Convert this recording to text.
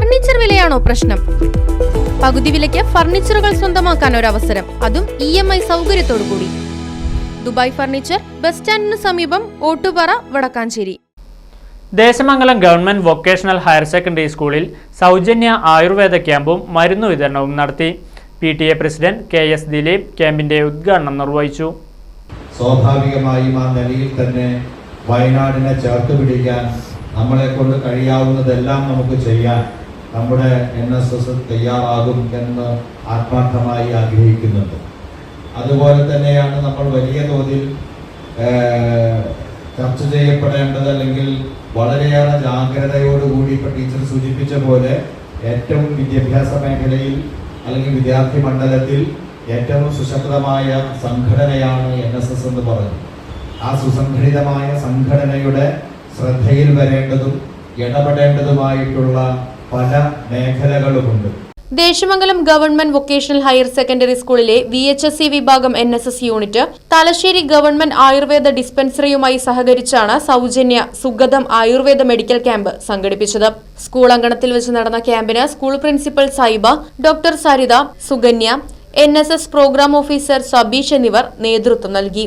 Furniture വിലയാണോ പ്രശ്നം? പകുതി വിലയ്ക്ക് ഫർണിച്ചറുകൾ സ്വന്തമാക്കാൻ ഒരു അവസരം അതും ഇ എം ഐ സൗകര്യത്തോടു കൂടി ദുബായ് ഫർണിച്ചർ ബസ് സ്റ്റാൻഡിന് സമീപം Ottupara Vadakkanchery. Desamangalam government vocational higher secondary സ്കൂളിൽ സൗജന്യ ആയുർവേദ ക്യാമ്പും മരുന്നു വിതരണവും നടത്തി. P T A president K S Dileep ക്യാമ്പിന്റെ ഉദ്ഘാടനം നിർവഹിച്ചു. സ്വാഭാവികമായും ആ നിലയിൽ തന്നെ വയനാടിനെ ചേർത്ത് പിടിക്കാൻ നമ്മളെ കൊണ്ട് കഴിയാവുന്നതെല്ലാം നമുക്ക് ചെയ്യാൻ നമ്മുടെ എൻ എസ് എസ് തയ്യാറാകും എന്ന് ആത്മാർത്ഥമായി ആഗ്രഹിക്കുന്നുണ്ട്. അതുപോലെ തന്നെയാണ് നമ്മൾ വലിയ തോതിൽ ചർച്ച ചെയ്യപ്പെടേണ്ടത് അല്ലെങ്കിൽ വളരെയേറെ ജാഗ്രതയോടുകൂടി ഇപ്പം ടീച്ചർ സൂചിപ്പിച്ച പോലെ ഏറ്റവും വിദ്യാഭ്യാസ മേഖലയിൽ അല്ലെങ്കിൽ വിദ്യാർത്ഥി മണ്ഡലത്തിൽ ഏറ്റവും സുശക്തമായ സംഘടനയാണ് എൻ എസ് എസ് എന്ന് പറഞ്ഞു. ആ സുസംഘടിതമായ സംഘടനയുടെ ശ്രദ്ധയിൽ വരേണ്ടതും ഇടപെടേണ്ടതുമായിട്ടുള്ള പല മേഖലകളുമുണ്ട്. Desamangalam government vocational higher secondary സ്കൂളിലെ വി എച്ച് എസ് സി വിഭാഗം N S S unit Thalassery government Ayurveda ഡിസ്പെൻസറിയുമായി സഹകരിച്ചാണ് സൗജന്യ സുഗതം ആയുർവേദ മെഡിക്കൽ ക്യാമ്പ് സംഘടിപ്പിച്ചത്. സ്കൂൾ അങ്കണത്തിൽ വെച്ച് നടന്ന ക്യാമ്പിന് school principal Saiba doctor Saritha Suganya N programme officer Sabeesh എന്നിവർ നേതൃത്വം നൽകി.